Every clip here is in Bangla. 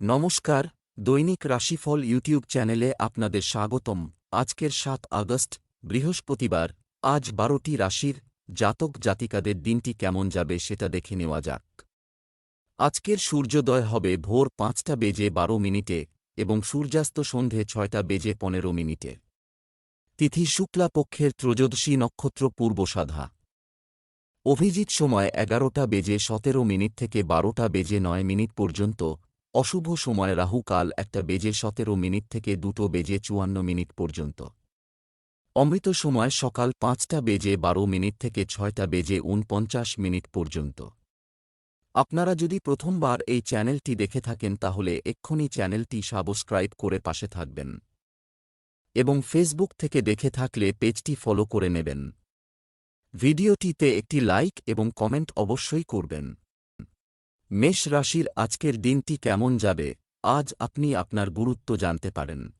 নমস্কার, দৈনিক রাশিফল ইউটিউব চ্যানেলে আপনাদের স্বাগতম। আজকের সাত আগস্ট, বৃহস্পতিবার, আজ বারোটি রাশির জাতক জাতিকাদের দিনটি কেমন যাবে সেটা দেখে নেওয়া যাক। আজকের সূর্যোদয় হবে ভোর পাঁচটা বেজে বারো মিনিটে এবং সূর্যাস্ত সন্ধে ছয়টা বেজে পনেরো মিনিটে। তিথি শুক্লা পক্ষের ত্রয়োদশী নক্ষত্র পূর্বসাধা অভিজিৎ সময় এগারোটা বেজে সতেরো মিনিট থেকে বারোটা বেজে নয় মিনিট পর্যন্ত অশুভ সময় রাহু কাল একটা বেজে সতেরো মিনিট থেকে দুটো বেজে চুয়ান্ন মিনিট পর্যন্ত। অমৃত সময় সকাল পাঁচটা বেজে বারো মিনিট থেকে ছয়টা বেজে উনপঞ্চাশ মিনিট পর্যন্ত। আপনারা যদি প্রথমবার এই চ্যানেলটি দেখে থাকেন তাহলে এক্ষুনি চ্যানেলটি সাবস্ক্রাইব করে পাশে থাকবেন। এবং ফেসবুক থেকে দেখে থাকলে পেজটি ফলো করে নেবেন। ভিডিওটিতে একটি লাইক এবং কমেন্ট অবশ্যই করবেন। মেষ রাশির আজকের দিনটি কেমন যাবে? আজ আপনি আপনার গুরুত্ব জানতে পারেন।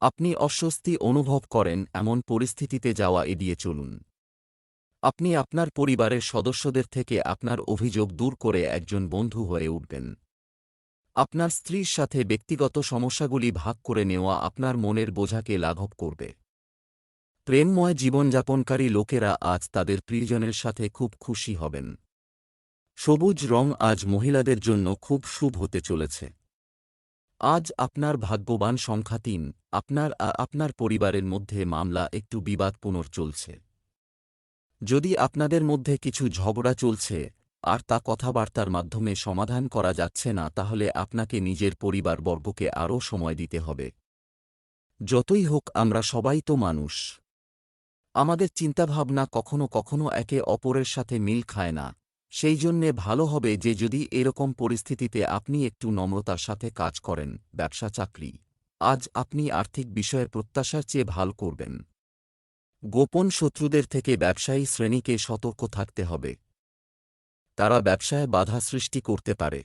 আপনি অস্বস্তি অনুভব করেন, এমন পরিস্থিতিতে যাওয়া এড়িয়ে চলুন। আপনি আপনার পরিবারের সদস্যদের থেকে আপনার অভিযোগ দূর করে একজন বন্ধু হয়ে উঠবেন। আপনার স্ত্রীর সাথে ব্যক্তিগত সমস্যাগুলি ভাগ করে নেওয়া আপনার মনের বোঝাকে লাঘব করবে। প্রেমময় জীবনযাপনকারী লোকেরা আজ তাদের প্রিয়জনের সাথে খুব খুশি হবেন। সবুজ রং আজ মহিলাদের জন্য খুব শুভ হতে চলেছে। আজ আপনার ভাগ্যবান সংখ্যা তিন, আপনার আপনার পরিবারের মধ্যে মামলা একটু বিবাদপুনর চলছে যদি আপনাদের মধ্যে কিছু ঝগড়া চলছে, আর তা কথাবার্তার মাধ্যমে সমাধান করা যাচ্ছে না, তাহলে আপনাকে নিজের পরিবারবর্গকে আরও সময় দিতে হবে। যতই হোক, আমরা সবাই তো মানুষ। আমাদের চিন্তাভাবনা কখনো কখনো একে অপরের সাথে মিল খায় না। সেই জন্যে ভালো হবে যে যদি এরকম পরিস্থিতিতে আপনি একটু নম্রতার সাথে কাজ করেন, ব্যবসা, চাকরি। আজ আপনি আর্থিক বিষয়ের প্রত্যাশার চেয়ে ভালো করবেন। গোপন শত্রুদের থেকে ব্যবসায়ী শ্রেণীকে সতর্ক থাকতে হবে। তারা ব্যবসায় বাধা সৃষ্টি করতে পারে।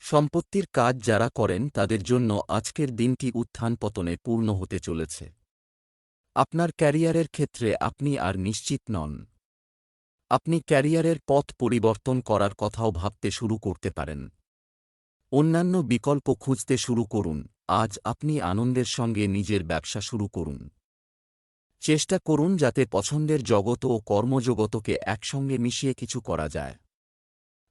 সম্পত্তির কাজ যারা করেন, তাদের জন্য আজকের দিনটি উত্থান পতনে পূর্ণ হতে চলেছে। আপনার ক্যারিয়ারের ক্ষেত্রে আপনি আর নিশ্চিত নন। আপনি ক্যারিয়ারের পথ পরিবর্তন করার কথাও ভাবতে শুরু করতে পারেন। অন্যান্য বিকল্প খুঁজতে শুরু করুন। আজ আপনি আনন্দের সঙ্গে নিজের ব্যবসা শুরু করুন। চেষ্টা করুন যাতে পছন্দের জগৎ ও কর্মজগতকে একসঙ্গে মিশিয়ে কিছু করা যায়।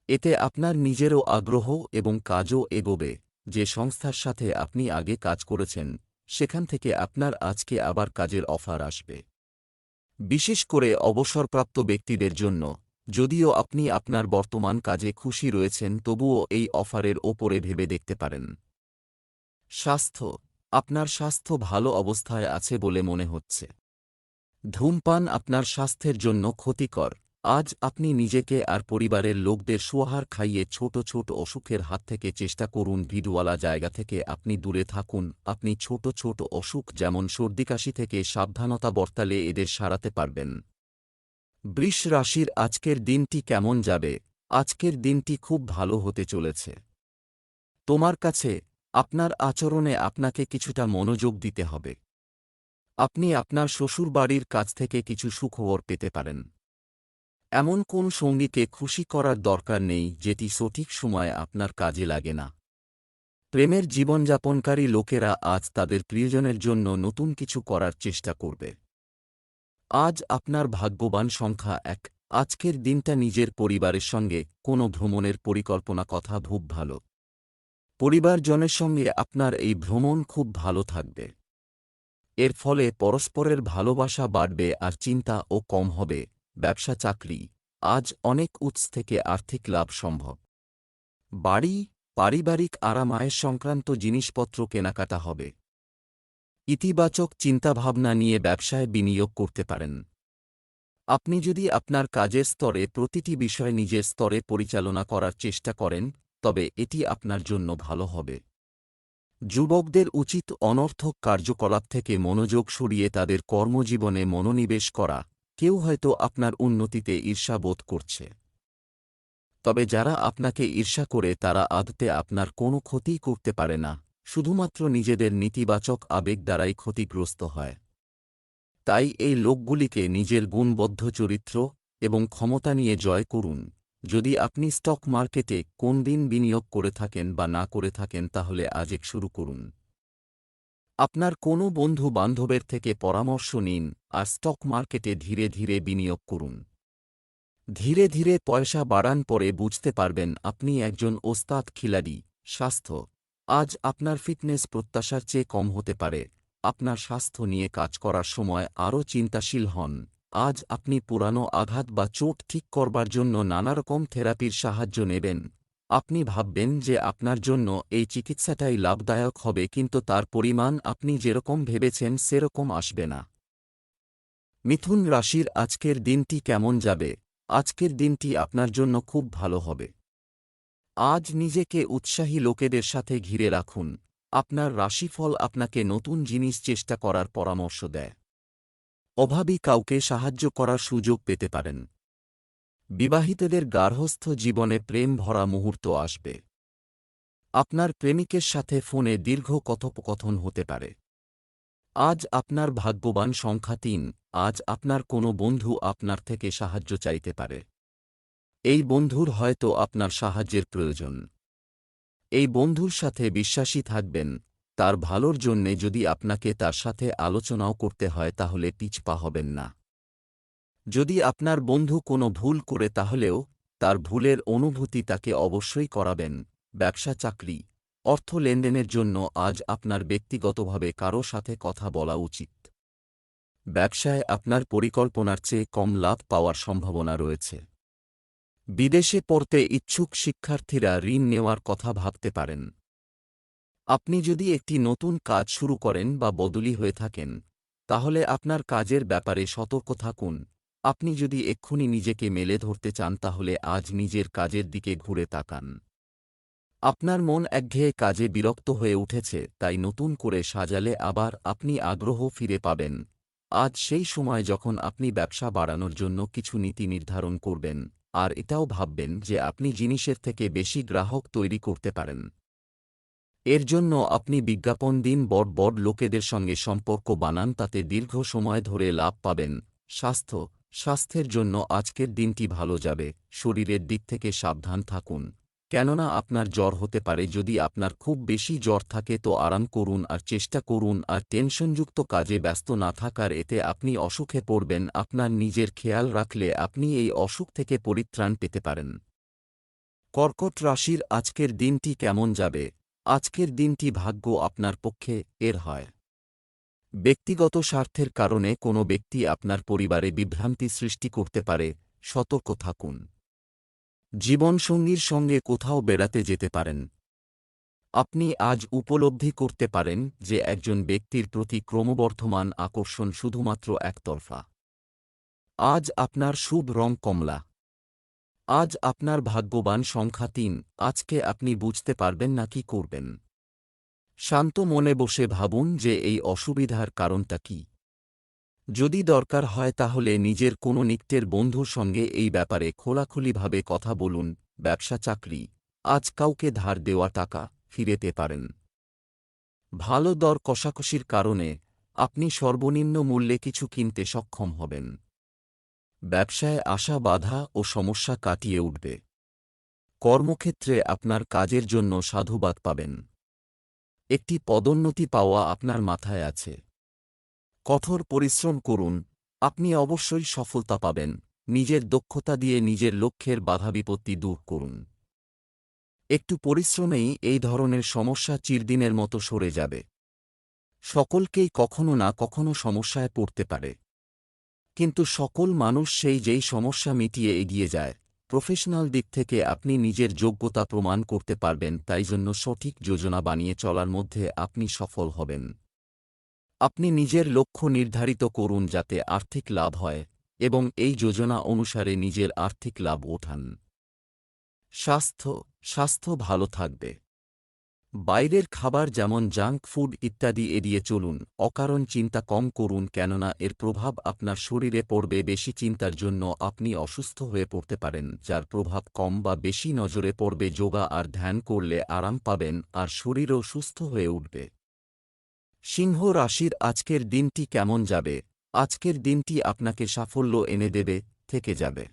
এতে আপনার নিজেরও আগ্রহ এবং কাজও এগোবে। যে সংস্থার সাথে আপনি আগে কাজ করেছেন, সেখান থেকে আপনার আজকে আবার কাজের অফার আসবে। বিশেষ করে অবসরপ্রাপ্ত ব্যক্তিদের জন্য। যদিও আপনি আপনার বর্তমান কাজে খুশি রয়েছেন, তবুও এই অফারের ওপরে ভেবে দেখতে পারেন। স্বাস্থ্য। আপনার স্বাস্থ্য ভালো অবস্থায় আছে বলে মনে হচ্ছে। ধূমপান আপনার স্বাস্থ্যের জন্য ক্ষতিকর। আজ আপনি নিজেকে আর পরিবারের লোকদের সোহার খাইয়ে ছোট ছোট অসুখের হাত থেকে চেষ্টা করুন ভিড়ওয়ালা জায়গা থেকে আপনি দূরে থাকুন। আপনি ছোট ছোট অসুখ যেমন সর্দিকাশি থেকে সাবধানতা বর্তালে এদের সারাতে পারবেন। বৃষ রাশির আজকের দিনটি কেমন যাবে? আজকের দিনটি খুব ভালো হতে চলেছে। তোমার কাছে, আপনার আচরণে আপনাকে কিছুটা মনোযোগ দিতে হবে। আপনি আপনার শ্বশুরবাড়ির কাছ থেকে কিছু সুখবর পেতে পারেন। এমন কোন সঙ্গীকে খুশি করার দরকার নেই যেটি সঠিক সময়ে আপনার কাজে লাগে না। প্রেমের জীবনযাপনকারী লোকেরা আজ তাদের প্রিয়জনের জন্য নতুন কিছু করার চেষ্টা করবে। আজ আপনার ভাগ্যবান সংখ্যা এক। আজকের দিনটা নিজের পরিবারের সঙ্গে কোনো ভ্রমণের পরিকল্পনা কথা খুব ভালো। পরিবারজনের সঙ্গে আপনার এই ভ্রমণ খুব ভালো থাকবে। এর ফলে পরস্পরের ভালোবাসা বাড়বে আর চিন্তা ও কম হবে। ব্যবসা চাকরি, আজ অনেক উৎস থেকে আর্থিক লাভ সম্ভব। বাড়ি, পারিবারিক আরামায়ের সংক্রান্ত জিনিসপত্র কেনাকাটা হবে। ইতিবাচক চিন্তাভাবনা নিয়ে ব্যবসায় বিনিয়োগ করতে পারেন। আপনি যদি আপনার কাজের স্তরে প্রতিটি বিষয় নিজের স্তরে পরিচালনা করার চেষ্টা করেন, তবে এটি আপনার জন্য ভালো হবে। যুবকদের উচিত অনর্থক কার্যকলাপ থেকে মনোযোগ সরিয়ে তাদের কর্মজীবনে মনোনিবেশ করা। কেউ হয়তো আপনার উন্নতিতে ঈর্ষাবোধ করছে। তবে যারা আপনাকে ঈর্ষা করে তারা আদতে আপনার কোনো ক্ষতিই করতে পারে না, শুধুমাত্র নিজেদের নেতিবাচক আবেগ দ্বারাই ক্ষতিগ্রস্ত হয়। তাই এই লোকগুলিকে নিজের গুণবদ্ধ চরিত্র এবং ক্ষমতা নিয়ে জয় করুন। যদি আপনি স্টক মার্কেটে কোন দিন বিনিয়োগ করে থাকেন বা না করে থাকেন তাহলে আজ এক শুরু করুন। আপনার কোনো বন্ধু বান্ধবের থেকে পরামর্শ নিন আর স্টক মার্কেটে ধীরে ধীরে বিনিয়োগ করুন। ধীরে ধীরে পয়সা বাড়ান পরে বুঝতে পারবেন আপনি একজন ওস্তাদ খিলাড়ি, স্বাস্থ্য। আজ আপনার ফিটনেস প্রত্যাশার চেয়ে কম হতে পারে। আপনার স্বাস্থ্য নিয়ে কাজ করার সময় আরও চিন্তাশীল হন। আজ আপনি পুরানো আঘাত বা চোট ঠিক করবার জন্য নানারকম থেরাপির সাহায্য নেবেন। আপনি ভাববেন যে আপনার জন্য এই চিকিৎসাটাই লাভদায়ক হবে, কিন্তু তার পরিমাণ আপনি যেরকম ভেবেছেন সেরকম আসবে না। মিথুন রাশির আজকের দিনটি কেমন যাবে? আজকের দিনটি আপনার জন্য খুব ভালো হবে। আজ নিজেকে উৎসাহী লোকেদের সাথে ঘিরে রাখুন। আপনার রাশিফল আপনাকে নতুন জিনিস চেষ্টা করার পরামর্শ দেয়। অভাবী কাউকে সাহায্য করার সুযোগ পেতে পারেন। বিবাহিতদের গার্হস্থ জীবনে প্রেম ভরা মুহূর্ত আসবে। আপনার প্রেমিকের সাথে ফোনে দীর্ঘ কথোপকথন হতে পারে। আজ আপনার ভাগ্যবান সংখ্যা তিন, আজ আপনার কোনো বন্ধু আপনার থেকে সাহায্য চাইতে পারে। এই বন্ধুর হয়তো আপনার সাহায্যের প্রয়োজন। এই বন্ধুর সাথে বিশ্বাসী থাকবেন, তার ভালোর জন্যে যদি আপনাকে তার সাথে আলোচনাও করতে হয় তাহলে পিছপা হবেন না। যদি আপনার বন্ধু কোনো ভুল করে তাহলেও, তার ভুলের অনুভূতি তাকে অবশ্যই করাবেন। ব্যবসা চাকরি। অর্থ লেনদেনের জন্য আজ আপনার ব্যক্তিগতভাবে কারও সাথে কথা বলা উচিত। ব্যবসায় আপনার পরিকল্পনার চেয়ে কম লাভ পাওয়ার সম্ভাবনা রয়েছে। বিদেশে পড়তে ইচ্ছুক শিক্ষার্থীরা ঋণ নেওয়ার কথা ভাবতে পারেন। আপনি যদি একটি নতুন কাজ শুরু করেন বা বদলি হয়ে থাকেন, তাহলে আপনার কাজের ব্যাপারে সতর্ক থাকুন। আপনি যদি এক্ষুনি নিজেকে মেলে ধরতে চান তাহলে আজ নিজের কাজের দিকে ঘুরে তাকান। আপনার মন একঘেয়ে কাজে বিরক্ত হয়ে উঠেছে, তাই নতুন করে সাজালে আবার আপনি আগ্রহ ফিরে পাবেন। আজ সেই সময় যখন আপনি ব্যবসা বাড়ানোর জন্য কিছু নীতি নির্ধারণ করবেন, আর এটাও ভাববেন যে আপনি জিনিসের থেকে বেশি গ্রাহক তৈরি করতে পারেন। এর জন্য আপনি বিজ্ঞাপন দিন, বড় বড় লোকেদের সঙ্গে সম্পর্ক বানান, তাতে দীর্ঘ সময় ধরে লাভ পাবেন। স্বাস্থ্য স্বাস্থ্যের জন্য আজকের দিনটি ভালো যাবে, শরীরের দিক থেকে সাবধান থাকুন। কেননা আপনার জ্বর হতে পারে, যদি আপনার খুব বেশি জ্বর থাকে তো আরাম করুন আর চেষ্টা করুন আর টেনশনযুক্ত কাজে ব্যস্ত না থাকার, এতে আপনি অসুখে পড়বেন, আপনার নিজের খেয়াল রাখলে আপনি এই অসুখ থেকে পরিত্রাণ পেতে পারেন। কর্কট রাশির আজকের দিনটি কেমন যাবে? আজকের দিনটি ভাগ্য আপনার পক্ষে এর হয়। ব্যক্তিগত স্বার্থের কারণে কোনো ব্যক্তি আপনার পরিবারে বিভ্রান্তি সৃষ্টি করতে পারে, সতর্ক থাকুন। জীবনসঙ্গীর সঙ্গে কোথাও বেড়াতে যেতে পারেন। আপনি আজ উপলব্ধি করতে পারেন যে একজন ব্যক্তির প্রতি ক্রমবর্ধমান আকর্ষণ শুধুমাত্র একতরফা। আজ আপনার শুভ রং কমলা। আজ আপনার ভাগ্যবান সংখ্যা তিন। আজকে আপনি বুঝতে পারবেন না কি করবেন। শান্ত মনে বসে ভাবুন যে এই অসুবিধার কারণটা কি। যদি দরকার হয় তাহলে নিজের কোনো নিকটের বন্ধুর সঙ্গে এই ব্যাপারে খোলাখুলিভাবে কথা বলুন, ব্যবসা চাকরি, আজ কাউকে ধার দেওয়া টাকা, ফিরেতে পারেন। ভালো দর কষাকষির কারণে আপনি সর্বনিম্ন মূল্যে কিছু কিনতে সক্ষম হবেন। ব্যবসায় আসা বাধা ও সমস্যা কাটিয়ে উঠবে। কর্মক্ষেত্রে আপনার কাজের জন্য সাধুবাদ পাবেন। একটি পদোন্নতি পাওয়া আপনার মাথায় আছে। কঠোর পরিশ্রম করুন, আপনি অবশ্যই সফলতা পাবেন, নিজের দক্ষতা দিয়ে নিজের লক্ষ্যের বাধা বিপত্তি দূর করুন। একটু পরিশ্রমেই এই ধরনের সমস্যা চিরদিনের মতো সরে যাবে। সকলকেই কখনো না কখনো সমস্যায় পড়তে পারে। কিন্তু সকল মানুষ সেই যেই সমস্যা মিটিয়ে এগিয়ে যায় প্রফেশনাল দিক থেকে আপনি নিজের যোগ্যতা প্রমাণ করতে পারবেন, তাই জন্য সঠিক যোজনা বানিয়ে চলার মধ্যে আপনি সফল হবেন। আপনি নিজের লক্ষ্য নির্ধারিত করুন যাতে আর্থিক লাভ হয়, এবং এই যোজনা অনুসারে নিজের আর্থিক লাভ ওঠান। স্বাস্থ্য স্বাস্থ্য ভালো থাকবে। বাইরের খাবার যেমন জাঙ্ক ফুড ইত্যাদি এড়িয়ে চলুন, অকারণ চিন্তা কম করুন কেননা এর প্রভাব আপনার শরীরে পড়বে বেশি চিন্তার জন্য আপনি অসুস্থ হয়ে পড়তে পারেন, যার প্রভাব কম বা বেশি নজরে পড়বে যোগা আর ধ্যান করলে আরাম পাবেন আর শরীরও সুস্থ হয়ে উঠবে। সিংহ রাশির আজকের দিনটি কেমন যাবে? আজকের দিনটি আপনাকে সাফল্য এনে দেবে, থেকে যাবে।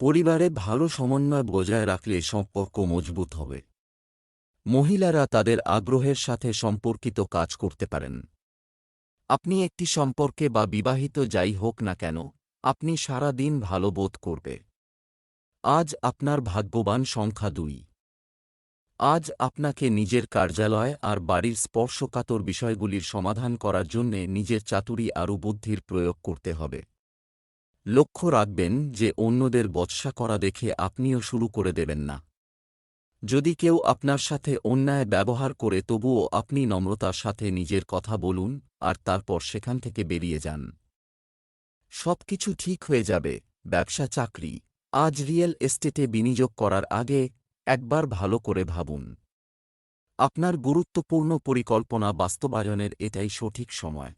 পরিবারে ভালো সমন্বয় বজায় রাখলে সম্পর্ক মজবুত হবে। মহিলারা তাদের আগ্রহের সাথে সম্পর্কিত কাজ করতে পারেন। আপনি একটি সম্পর্কে বা বিবাহিত যাই হোক না কেন, আপনি সারা দিন ভালো বোধ করবে। আজ আপনার ভাগ্যবান সংখ্যা দুই। আজ আপনাকে নিজের কার্যালয় আর বাড়ির স্পর্শকাতর বিষয়গুলির সমাধান করার জন্যে নিজের চাতুরি আরও বুদ্ধির প্রয়োগ করতে হবে। লক্ষ্য রাখবেন যে অন্যদের বৎসা করা দেখে আপনিও শুরু করে দেবেন না। যদি কেউ আপনার সাথে অন্যায় ব্যবহার করে, তবুও আপনি নম্রতার সাথে নিজের কথা বলুন, আর তারপর সেখান থেকে বেরিয়ে যান। সবকিছু ঠিক হয়ে যাবে, ব্যবসা, চাকরি। আজ রিয়েল এস্টেটে বিনিয়োগ করার আগে একবার ভালো করে ভাবুন। আপনার গুরুত্বপূর্ণ পরিকল্পনা বাস্তবায়নের এটাই সঠিক সময়।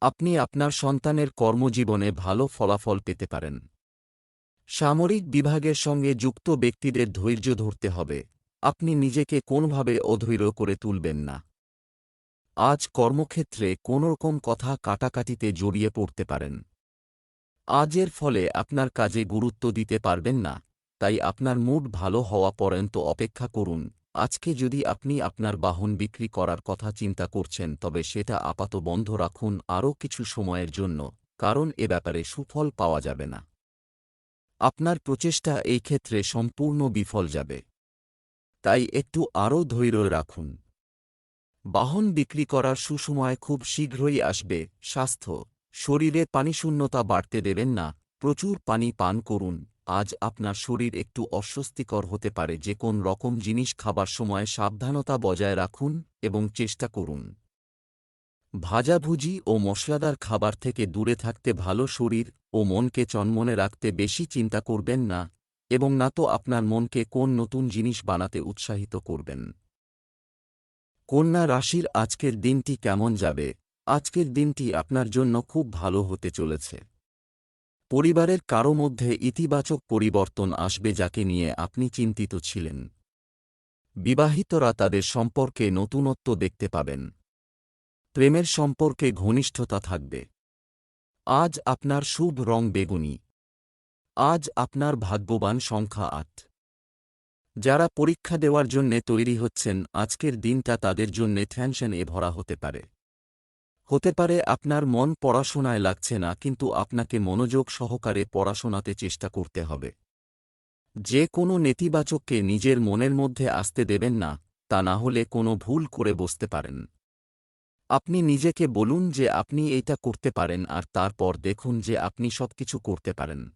আপনি আপনার সন্তানের কর্মজীবনে ভালো ফলাফল পেতে পারেন। সামরিক বিভাগের সঙ্গে যুক্ত ব্যক্তিদের ধৈর্য ধরতে হবে। আপনি নিজেকে কোনোভাবে অধৈর্য করে তুলবেন না। আজ কর্মক্ষেত্রে কোনোরকম কথা কাটাকাটিতে জড়িয়ে পড়তে পারেন। আজের ফলে আপনার কাজে গুরুত্ব দিতে পারবেন না, তাই আপনার মুড ভালো হওয়া পর্যন্ত অপেক্ষা করুন। আজকে যদি আপনি আপনার বাহন বিক্রি করার কথা চিন্তা করছেন, তবে সেটা আপাত বন্ধ রাখুন আরও কিছু সময়ের জন্য, কারণ এ ব্যাপারে সুফল পাওয়া যাবে না। আপনার প্রচেষ্টা এই ক্ষেত্রে সম্পূর্ণ বিফল যাবে। তাই একটু আরও ধৈর্য রাখুন। বাহন বিক্রি করার সুসময় খুব শীঘ্রই আসবে, স্বাস্থ্য, শরীরে পানিশূন্যতা বাড়তে দেবেন না, প্রচুর পানি পান করুন, আজ আপনার শরীর একটু অস্বস্তিকর হতে পারে, যে কোন রকম জিনিস খাবার সময় সাবধানতা বজায় রাখুন এবং চেষ্টা করুন। ভাজাভুজি ও মশলাদার খাবার থেকে দূরে থাকতে ভালো শরীর ও মনকে চনমনে রাখতে বেশি চিন্তা করবেন না এবং না তো আপনার মনকে কোন নতুন জিনিস বানাতে উৎসাহিত করবেন। কন্যা রাশির আজকের দিনটি কেমন যাবে? আজকের দিনটি আপনার জন্য খুব ভালো হতে চলেছে। পরিবারের কারও মধ্যে ইতিবাচক পরিবর্তন আসবে যাকে নিয়ে আপনি চিন্তিত ছিলেন। বিবাহিতরা তাদের সম্পর্কে নতুনত্ব দেখতে পাবেন। প্রেমের সম্পর্কে ঘনিষ্ঠতা থাকবে। আজ আপনার শুভ রং বেগুনি। আজ আপনার ভাগ্যবান সংখ্যা আট। যারা পরীক্ষা দেওয়ার জন্যে তৈরি হচ্ছেন, আজকের দিনটা তাদের জন্যে টেনশনে ভরা হতে পারে। হতে পারে আপনার মন পড়াশোনায় লাগছে না, কিন্তু আপনাকে মনোযোগ সহকারে পড়াশোনাতে চেষ্টা করতে হবে। যে কোনো নেতিবাচককে নিজের মনের মধ্যে আসতে দেবেন না, তা না হলে কোনো ভুল করে বসতে পারেন। আপনি নিজেকে বলুন যে আপনি এইটা করতে পারেন আর তারপর দেখুন যে আপনি সবকিছু করতে পারেন।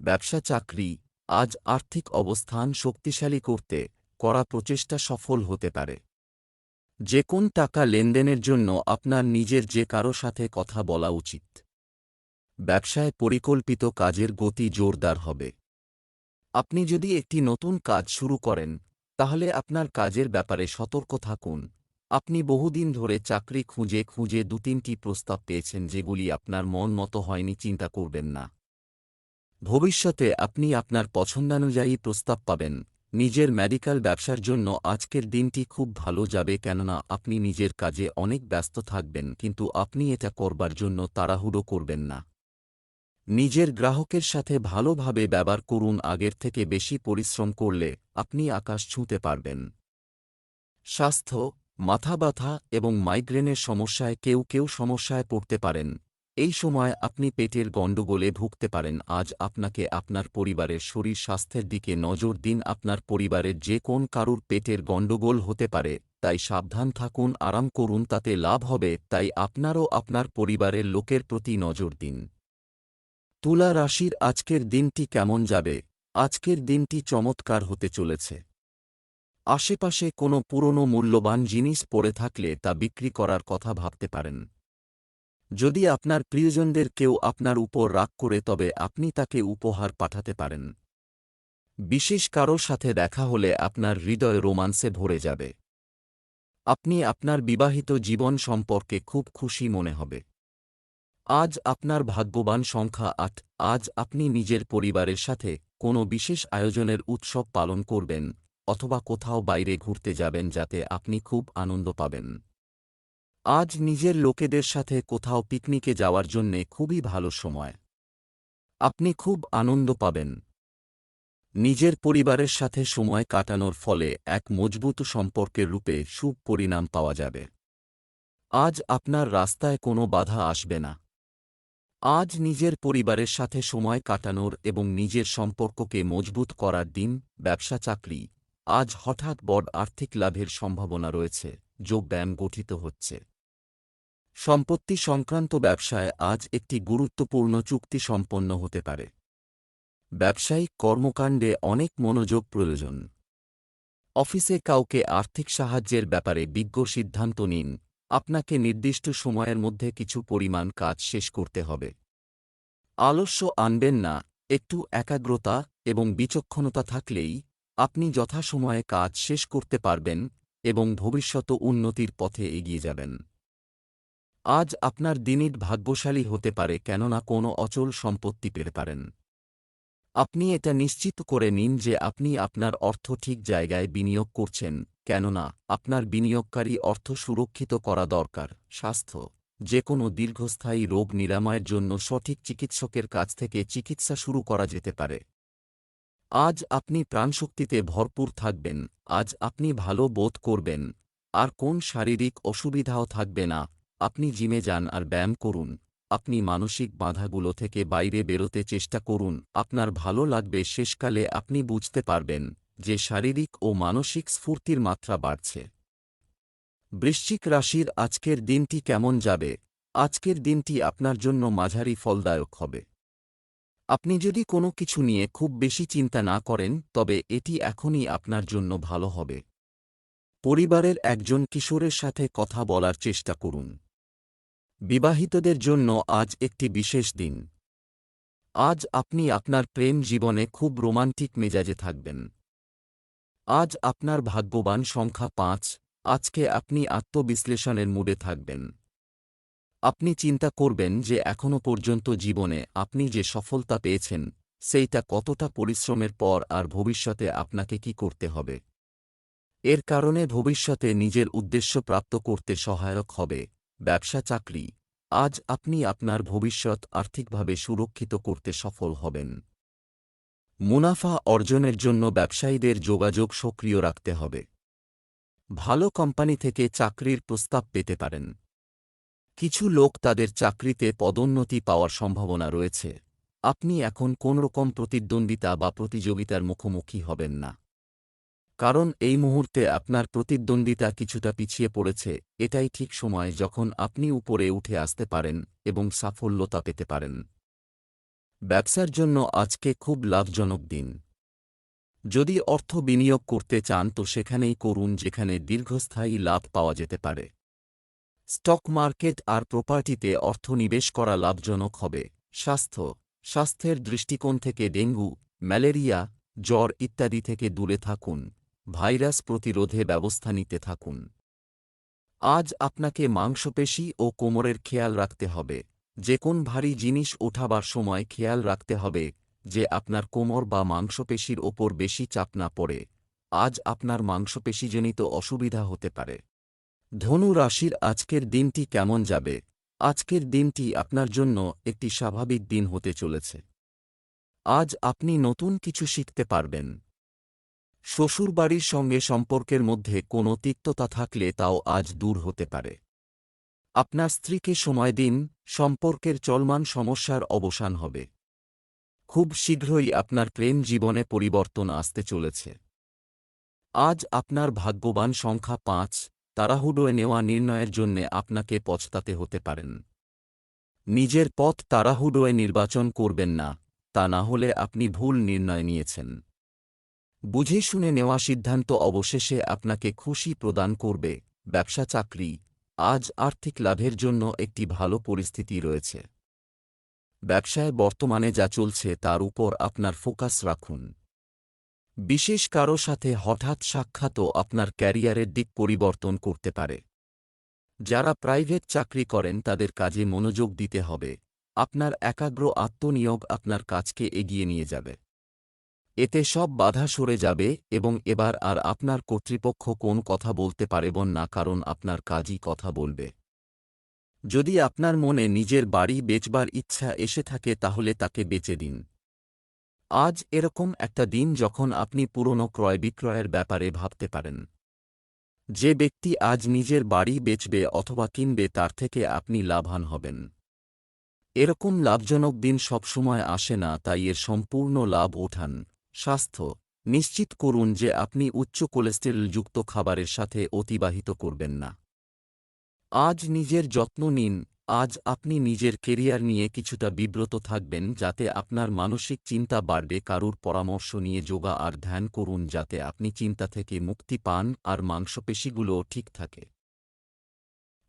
ব্যবসা চাকরি, আজ আর্থিক অবস্থান শক্তিশালী করতে করা প্রচেষ্টা সফল হতে পারে। যে কোন টাকা লেনদেনের জন্য আপনার নিজের যে কারও সাথে কথা বলা উচিত। ব্যবসায় পরিকল্পিত কাজের গতি জোরদার হবে। আপনি যদি একটি নতুন কাজ শুরু করেন, তাহলে আপনার কাজের ব্যাপারে সতর্ক থাকুন। আপনি বহুদিন ধরে চাকরি খুঁজে খুঁজে দু তিনটি প্রস্তাব পেয়েছেন যেগুলি আপনার মন মতো হয়নি, চিন্তা করবেন না। ভবিষ্যতে আপনি আপনার পছন্দানুযায়ী প্রস্তাব পাবেন। নিজের মেডিকেল ব্যবসার জন্য আজকের দিনটি খুব ভালো যাবে কেননা আপনি নিজের কাজে অনেক ব্যস্ত থাকবেন, কিন্তু আপনি এটা করবার জন্য তাড়াহুড়ো করবেন না। নিজের গ্রাহকের সাথে ভালোভাবে ব্যবহার করুন, আগের থেকে বেশি পরিশ্রম করলে আপনি আকাশ ছুঁতে পারবেন। স্বাস্থ্য মাথা ব্যথা এবং মাইগ্রেনের সমস্যায় কেউ কেউ সমস্যায় পড়তে পারেন। এই সময় আপনি পেটের গণ্ডগোলে ভুগতে পারেন। আজ আপনাকে আপনার পরিবারের শরীর স্বাস্থ্যের দিকে নজর দিন। আপনার পরিবারের যে কোন কারুর পেটের গণ্ডগোল হতে পারে, তাই সাবধান থাকুন, আরাম করুন, তাতে লাভ হবে, তাই আপনারও আপনার পরিবারের লোকের প্রতি নজর দিন। তুলা রাশির আজকের দিনটি কেমন যাবে? আজকের দিনটি চমৎকার হতে চলেছে। আশেপাশে কোনো পুরনো মূল্যবান জিনিস পড়ে থাকলে তা বিক্রি করার কথা ভাবতে পারেন। যদি আপনার প্রিয়জনদের কেউ আপনার উপর রাগ করে, তবে আপনি তাকে উপহার পাঠাতে পারেন। বিশেষ কারও সাথে দেখা হলে আপনার হৃদয় রোমান্সে ভরে যাবে। আপনি আপনার বিবাহিত জীবন সম্পর্কে খুব খুশি মনে হবে। আজ আপনার ভাগ্যবান সংখ্যা আট, আজ আপনি নিজের পরিবারের সাথে কোনো বিশেষ আয়োজনের উৎসব পালন করবেন। অথবা কোথাও বাইরে ঘুরতে যাবেন যাতে আপনি খুব আনন্দ পাবেন। আজ নিজের লোকেদের সাথে কোথাও পিকনিকে যাওয়ার জন্যে খুবই ভালো সময়। আপনি খুব আনন্দ পাবেন। নিজের পরিবারের সাথে সময় কাটানোর ফলে এক মজবুত সম্পর্কের রূপে সুখ পরিণাম পাওয়া যাবে। আজ আপনার রাস্তায় কোনো বাধা আসবে না। আজ নিজের পরিবারের সাথে সময় কাটানোর এবং নিজের সম্পর্ককে মজবুত করার দিন, ব্যবসা, চাকরি আজ হঠাৎ বড় আর্থিক লাভের সম্ভাবনা রয়েছে যোগব্যায়াম গঠিত হচ্ছে। সম্পত্তি সংক্রান্ত ব্যবসায় আজ একটি গুরুত্বপূর্ণ চুক্তি সম্পন্ন হতে পারে। ব্যবসায়িক কর্মকাণ্ডে অনেক মনোযোগ প্রয়োজন। অফিসে কাউকে আর্থিক সাহায্যের ব্যাপারে বিজ্ঞ সিদ্ধান্ত নিন, আপনাকে নির্দিষ্ট সময়ের মধ্যে কিছু পরিমাণ কাজ শেষ করতে হবে। আলস্য আনবেন না, একটু একাগ্রতা এবং বিচক্ষণতা থাকলেই আপনি যথাসময়ে কাজ শেষ করতে পারবেন এবং ভবিষ্যত উন্নতির পথে এগিয়ে যাবেন। আজ আপনার দিনিট ভাগ্যশালী হতে পারে কেননা কোনো অচল সম্পত্তি পেতে পারেন। আপনি এটা নিশ্চিত করে নিন যে আপনি আপনার অর্থ ঠিক জায়গায় বিনিয়োগ করছেন, কেননা আপনার বিনিয়োগকারী অর্থ সুরক্ষিত করা দরকার, স্বাস্থ্য যে কোনো দীর্ঘস্থায়ী রোগ নিরাময়ের জন্য সঠিক চিকিৎসকের কাছ থেকে চিকিৎসা শুরু করা যেতে পারে। আজ আপনি প্রাণশক্তিতে ভরপুর থাকবেন, আজ আপনি ভালো বোধ করবেন, আর কোন শারীরিক অসুবিধাও থাকবে না, আপনি জিমে যান আর ব্যায়াম করুন, আপনি মানসিক বাধাগুলো থেকে বাইরে বেরোতে চেষ্টা করুন, আপনার ভালো লাগবে শেষকালে আপনি বুঝতে পারবেন যে শারীরিক ও মানসিক স্ফূর্তির মাত্রা বাড়ছে। বৃশ্চিক রাশির আজকের দিনটি কেমন যাবে? আজকের দিনটি আপনার জন্য মাঝারি ফলদায়ক হবে। আপনি যদি কোনো কিছু নিয়ে খুব বেশি চিন্তা না করেন, তবে এটি এখনই আপনার জন্য ভালো হবে। পরিবারের একজন কিশোরের সাথে কথা বলার চেষ্টা করুন। বিবাহিতদের জন্য আজ একটি বিশেষ দিন। আজ আপনি আপনার প্রেম জীবনে খুব রোমান্টিক মেজাজে থাকবেন। আজ আপনার ভাগ্যবান সংখ্যা পাঁচ, আজকে আপনি আত্মবিশ্লেষণের মুডে থাকবেন। আপনি চিন্তা করবেন যে এখনও পর্যন্ত জীবনে আপনি যে সফলতা পেয়েছেন, সেইটা কতটা পরিশ্রমের পর আর ভবিষ্যতে আপনাকে কি করতে হবে। এর কারণে ভবিষ্যতে নিজের উদ্দেশ্য প্রাপ্ত করতে সহায়ক হবে। ব্যবসা চাকরি। আজ আপনি আপনার ভবিষ্যৎ আর্থিকভাবে সুরক্ষিত করতে সফল হবেন। মুনাফা অর্জনের জন্য ব্যবসায়ীদের যোগাযোগ সক্রিয় রাখতে হবে। ভালো কোম্পানি থেকে চাকরির প্রস্তাব পেতে পারেন। কিছু লোক তাদের চাকরিতে পদোন্নতি পাওয়ার সম্ভাবনা রয়েছে। আপনি এখন কোনরকম প্রতিদ্বন্দ্বিতা বা প্রতিযোগিতার মুখোমুখি হবেন না। কারণ এই মুহূর্তে আপনার প্রতিদ্বন্দ্বিতা কিছুটা পিছিয়ে পড়েছে, এটাই ঠিক সময় যখন আপনি উপরে উঠে আসতে পারেন এবং সাফল্যতা পেতে পারেন। ব্যবসার জন্য আজকে খুব লাভজনক দিন। যদি অর্থ বিনিয়োগ করতে চান তো সেখানেই করুন যেখানে দীর্ঘস্থায়ী লাভ পাওয়া যেতে পারে। স্টক মার্কেট আর প্রপার্টিতে অর্থ নিবেশ করা লাভজনক হবে। স্বাস্থ্য, স্বাস্থ্যের দৃষ্টিকোণ থেকে ডেঙ্গু, ম্যালেরিয়া, জ্বর ইত্যাদি থেকে দূরে থাকুন। ভাইরাস প্রতিরোধে ব্যবস্থা নিতে থাকুন। আজ আপনাকে মাংসপেশি ও কোমরের খেয়াল রাখতে হবে। যে কোন ভারী জিনিস ওঠাবার সময় খেয়াল রাখতে হবে, যে আপনার কোমর বা মাংসপেশির ওপর বেশি চাপ না পড়ে। আজ আপনার মাংসপেশিজনিত অসুবিধা হতে পারে। ধনু রাশির আজকের দিনটি কেমন যাবে? আজকের দিনটি আপনার জন্য একটি স্বাভাবিক দিন হতে চলেছে। আজ আপনি নতুন কিছু শিখতে পারবেন। শ্বশুরবাড়ির সঙ্গে সম্পর্কের মধ্যে কোনো তিক্ততা থাকলে তাও আজ দূর হতে পারে। আপনার স্ত্রীকে সময় দিন, সম্পর্কের চলমান সমস্যার অবসান হবে। খুব শীঘ্রই আপনার প্রেম জীবনে পরিবর্তন আসতে চলেছে। আজ আপনার ভাগ্যবান সংখ্যা পাঁচ তাড়াহুড়োয় নেওয়া নির্ণয়ের জন্যে আপনাকে পছতাতে হতে পারেন। নিজের পথ তাড়াহুড়োয় নির্বাচন করবেন না, তা না হলে আপনি ভুল নির্ণয় নিয়েছেন। বুঝে শুনে নেওয়া সিদ্ধান্ত অবশেষে আপনাকে খুশি প্রদান করবে, ব্যবসা চাকরি, আজ আর্থিক লাভের জন্য একটি ভালো পরিস্থিতি রয়েছে। ব্যবসায় বর্তমানে যা চলছে তার উপর আপনার ফোকাস রাখুন। বিশেষ কারও সাথে হঠাৎ সাক্ষাৎও আপনার ক্যারিয়ারের দিক পরিবর্তন করতে পারে। যারা প্রাইভেট চাকরি করেন তাদের কাজে মনোযোগ দিতে হবে। আপনার একাগ্র আত্মনিয়োগ আপনার কাজকে এগিয়ে নিয়ে যাবে। এতে সব বাধা সরে যাবে এবং এবার আর আপনার কর্তৃপক্ষ কোন কথা বলতে পারেবন না কারণ আপনার কাজই কথা বলবে। যদি আপনার মনে নিজের বাড়ি বেচবার ইচ্ছা এসে থাকে তাহলে তাকে বেচে দিন। আজ এরকম একটা দিন যখন আপনি পুরনো ক্রয় বিক্রয়ের ব্যাপারে ভাবতে পারেন। যে ব্যক্তি আজ নিজের বাড়ি বেচবে অথবা কিনবে তার থেকে আপনি লাভান হবেন। এরকম লাভজনক দিন সবসময় আসে না, তাই এর সম্পূর্ণ লাভ ওঠান। স্বাস্থ্য, নিশ্চিত করুন যে আপনি উচ্চ কোলেস্টেরলযুক্ত খাবারের সাথে অতিবাহিত করবেন না। আজ নিজের যত্ন নিন আজ আপনি নিজের কেরিয়ার নিয়ে কিছুটা বিব্রত থাকবেন যাতে আপনার মানসিক চিন্তা বাড়বে, কারুর পরামর্শ নিয়ে যোগা আর ধ্যান করুন যাতে আপনি চিন্তা থেকে মুক্তি পান আর মাংসপেশিগুলোও ঠিক থাকে।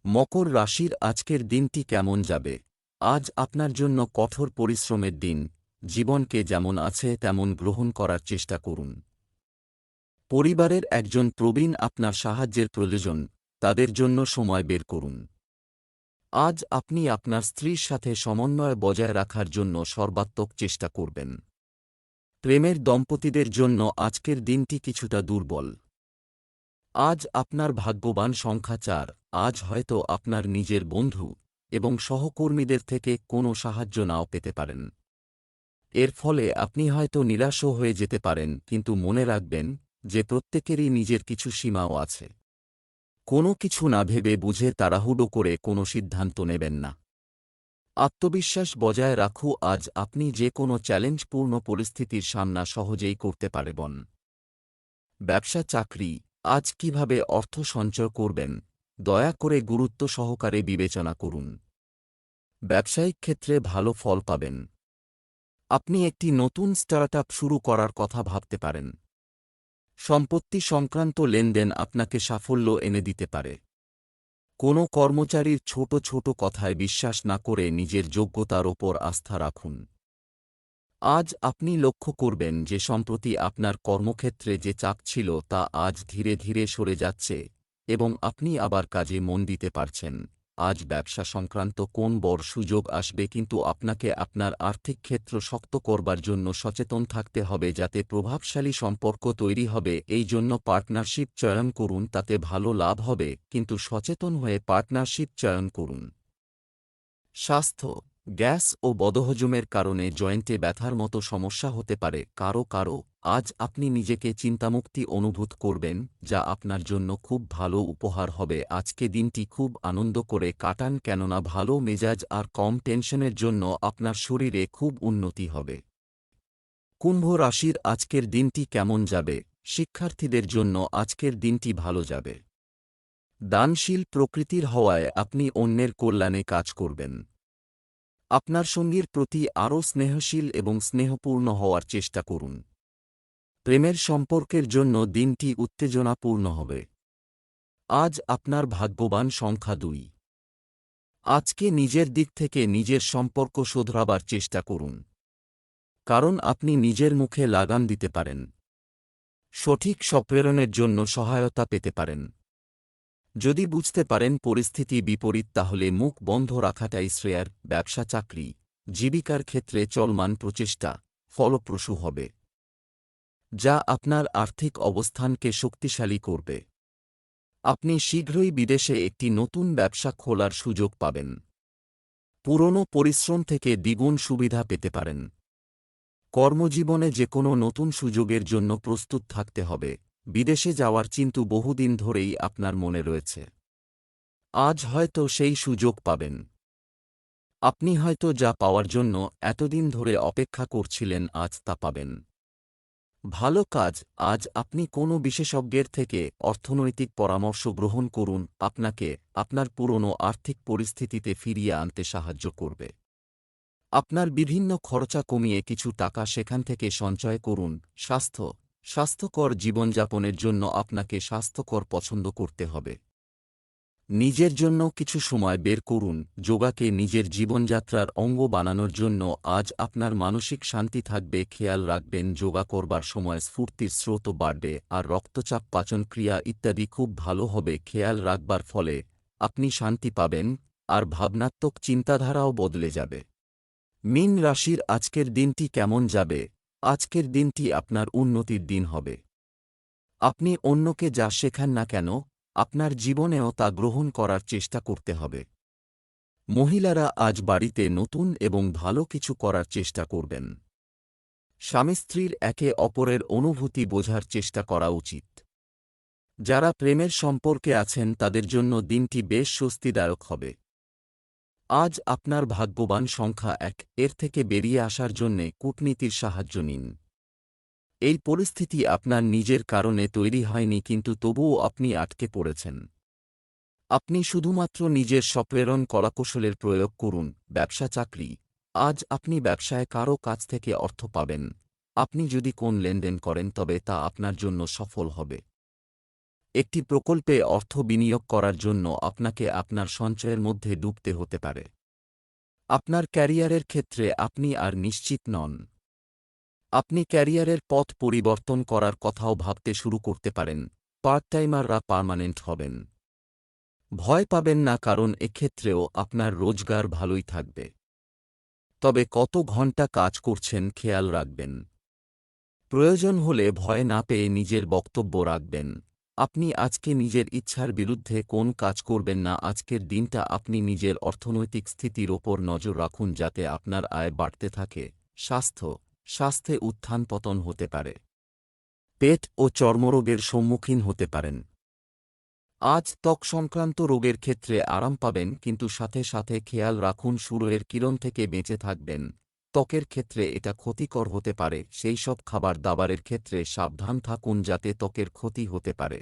মকর রাশির আজকের দিনটি কেমন যাবে? আজ আপনার জন্য কঠোর পরিশ্রমের দিন, জীবনকে যেমন আছে তেমন গ্রহণ করার চেষ্টা করুন। পরিবারের একজন প্রবীণ আপনার সাহায্যের প্রয়োজন, তাদের জন্য সময় বের করুন। আজ আপনি আপনার স্ত্রীর সাথে সমন্বয় বজায় রাখার জন্য সর্বাত্মক চেষ্টা করবেন। প্রেমের দম্পতিদের জন্য আজকের দিনটি কিছুটা দুর্বল। আজ আপনার ভাগ্যবান সংখ্যা চার, আজ হয়তো আপনার নিজের বন্ধু এবং সহকর্মীদের থেকে কোনো সাহায্য নাও পেতে পারেন। এর ফলে আপনি হয়তো নিরাশও হয়ে যেতে পারেন, কিন্তু মনে রাখবেন যে প্রত্যেকেরই নিজের কিছু সীমাও আছে। কোনো কিছু না ভেবে বুঝে তাড়াহুড়ো করে কোনো সিদ্ধান্ত নেবেন না। আত্মবিশ্বাস বজায় রাখু, আজ আপনি যে কোনো চ্যালেঞ্জপূর্ণ পরিস্থিতির সামনা সহজেই করতে পারবেন। ব্যবসা চাকরি, আজ কীভাবে অর্থ সঞ্চয় করবেন, দয়া করে গুরুত্ব সহকারে বিবেচনা করুন। ব্যবসায়িক ক্ষেত্রে ভালো ফল পাবেন। আপনি একটি নতুন স্টার্টআপ শুরু করার কথা ভাবতে পারেন। সম্পত্তি সংক্রান্ত লেনদেন আপনাকে সাফল্য এনে দিতে পারে। কোনো কর্মচারীর ছোট ছোট কথায় বিশ্বাস না করে নিজের যোগ্যতার ওপর আস্থা রাখুন। আজ আপনি লক্ষ্য করবেন যে সম্প্রতি আপনার কর্মক্ষেত্রে যে চাপ ছিল তা আজ ধীরে ধীরে সরে যাচ্ছে এবং আপনি আবার কাজে মন দিতে পারছেন। আজ ব্যবসা সংক্রান্ত কোন বড় সুযোগ আসবে কিন্তু আপনাকে আপনার আর্থিক ক্ষেত্র শক্ত করবার জন্য সচেতন থাকতে হবে যাতে প্রভাবশালী সম্পর্ক তৈরি হবে। এই জন্য পার্টনারশিপ চয়ন করুন, তাতে ভালো লাভ হবে। কিন্তু সচেতন হয়ে পার্টনারশিপ চয়ন করুন। স্বাস্থ্য গ্যাস ও বদহজমের কারণে জয়েন্টে ব্যথার মতো সমস্যা হতে পারে। কারও কারও, আজ আপনি নিজেকে চিন্তামুক্তি অনুভূত করবেন, যা আপনার জন্য খুব ভালো উপহার হবে। আজকে দিনটি খুব আনন্দ করে কাটান কেননা ভালো মেজাজ আর কম টেনশনের জন্য আপনার শরীরে খুব উন্নতি হবে। কুম্ভ রাশির আজকের দিনটি কেমন যাবে? শিক্ষার্থীদের জন্য আজকের দিনটি ভালো যাবে। দানশীল প্রকৃতির হওয়ায় আপনি অন্যের কল্যাণে কাজ করবেন। আপনার সঙ্গীর প্রতি আরও স্নেহশীল এবং স্নেহপূর্ণ হওয়ার চেষ্টা করুন। প্রেমের সম্পর্কের জন্য দিনটি উত্তেজনাপূর্ণ হবে। আজ আপনার ভাগ্যবান সংখ্যা দুই। আজকে নিজের দিক থেকে নিজের সম্পর্ক শোধরাবার চেষ্টা করুন। কারণ আপনি নিজের মুখে লাগাম দিতে পারেন। সঠিক সপ্রেরণের জন্য সহায়তা পেতে পারেন। যদি বুঝতে পারেন পরিস্থিতি বিপরীত, তাহলে মুখ বন্ধ রাখাটাই শ্রেয়ার ব্যবসা চাকরি। জীবিকার ক্ষেত্রে চলমান প্রচেষ্টা ফলপ্রসূ হবে। যা আপনার আর্থিক অবস্থানকে শক্তিশালী করবে। আপনি শীঘ্রই বিদেশে একটি নতুন ব্যবসা খোলার সুযোগ পাবেন। পুরনো পরিশ্রম থেকে দ্বিগুণ সুবিধা পেতে পারেন। কর্মজীবনে যে কোনো নতুন সুযোগের জন্য প্রস্তুত থাকতে হবে। বিদেশে যাওয়ার চিন্তু বহুদিন ধরেই আপনার মনে রয়েছে। আজ হয়তো সেই সুযোগ পাবেন। আপনি হয়তো যা পাওয়ার জন্য এতদিন ধরে অপেক্ষা করছিলেন আজ তা পাবেন। ভালো কাজ, আজ আপনি কোনো বিশেষজ্ঞের থেকে অর্থনৈতিক পরামর্শ গ্রহণ করুন, আপনাকে আপনার পুরনো আর্থিক পরিস্থিতিতে ফিরিয়ে আনতে সাহায্য করবে। আপনার বিভিন্ন খরচা কমিয়ে কিছু টাকা সেখান থেকে সঞ্চয় করুন, স্বাস্থ্য স্বাস্থ্যকর জীবনযাপনের জন্য আপনাকে স্বাস্থ্যকর পছন্দ করতে হবে। নিজের জন্য কিছু সময় বের করুন, যোগাকে নিজের জীবনযাত্রার অঙ্গ বানানোর জন্য আজ আপনার মানসিক শান্তি থাকবে, খেয়াল রাখবেন, যোগা করবার সময় স্ফূর্তির স্রোত বাড়বে আর রক্তচাপ পাচন ক্রিয়া ইত্যাদি খুব ভালো হবে, খেয়াল রাখবার ফলে আপনি শান্তি পাবেন আর ভাবনাত্মক চিন্তাধারাও বদলে যাবে। মিন রাশির আজকের দিনটি কেমন যাবে? আজকের দিনটি আপনার উন্নতির দিন হবে। আপনি অন্যকে যা শেখান না কেন, আপনার জীবনেও তা গ্রহণ করার চেষ্টা করতে হবে। মহিলারা আজ বাড়িতে নতুন এবং ভালো কিছু করার চেষ্টা করবেন। স্বামী স্ত্রীর একে অপরের অনুভূতি বোঝার চেষ্টা করা উচিত। যারা প্রেমের সম্পর্কে আছেন তাদের জন্য দিনটি বেশ স্বস্তিদায়ক হবে। আজ আপনার ভাগ্যবান সংখ্যা এক, এর থেকে বেরিয়ে আসার জন্যে কূটনীতির সাহায্য নিন। এই পরিস্থিতি আপনার নিজের কারণে তৈরি হয়নি কিন্তু তবুও আপনি আটকে পড়েছেন। আপনি শুধুমাত্র নিজের সপ্রেরণ কলাকৌশলের প্রয়োগ করুন, ব্যবসা চাকরি। আজ আপনি ব্যবসায় কারও কাছ থেকে অর্থ পাবেন। আপনি যদি কোন লেনদেন করেন তবে তা আপনার জন্য সফল হবে। একটি প্রকল্পে অর্থ বিনিয়োগ করার জন্য আপনাকে আপনার সঞ্চয়ের মধ্যে ডুবতে হতে পারে। আপনার ক্যারিয়ারের ক্ষেত্রে আপনি আর নিশ্চিত নন। আপনি ক্যারিয়ারের পথ পরিবর্তন করার কথাও ভাবতে শুরু করতে পারেন পার্ট টাইমাররা পার্মানেন্ট হবেন। ভয় পাবেন না কারণ এক্ষেত্রেও আপনার রোজগার ভালোই থাকবে। তবে কত ঘণ্টা কাজ করছেন খেয়াল রাখবেন। প্রয়োজন হলে ভয় না পেয়ে নিজের বক্তব্য রাখবেন। আপনি আজকে নিজের ইচ্ছার বিরুদ্ধে কোন কাজ করবেন না, আজকের দিনটা আপনি নিজের অর্থনৈতিক স্থিতির ওপর নজর রাখুন যাতে আপনার আয় বাড়তে থাকে। স্বাস্থ্য, স্বাস্থ্যে উত্থান পতন হতে পারে। পেট ও চর্মরোগের সম্মুখীন হতে পারেন। আজ ত্বক সংক্রান্ত রোগের ক্ষেত্রে আরাম পাবেন, কিন্তু সাথে সাথে খেয়াল রাখুন সূর্যের কিরণ থেকে বেঁচে থাকবেন। ত্বকের ক্ষেত্রে এটা ক্ষতিকর হতে পারে, সেই সব খাবার দাবারের ক্ষেত্রে সাবধান থাকুন যাতে ত্বকের ক্ষতি হতে পারে।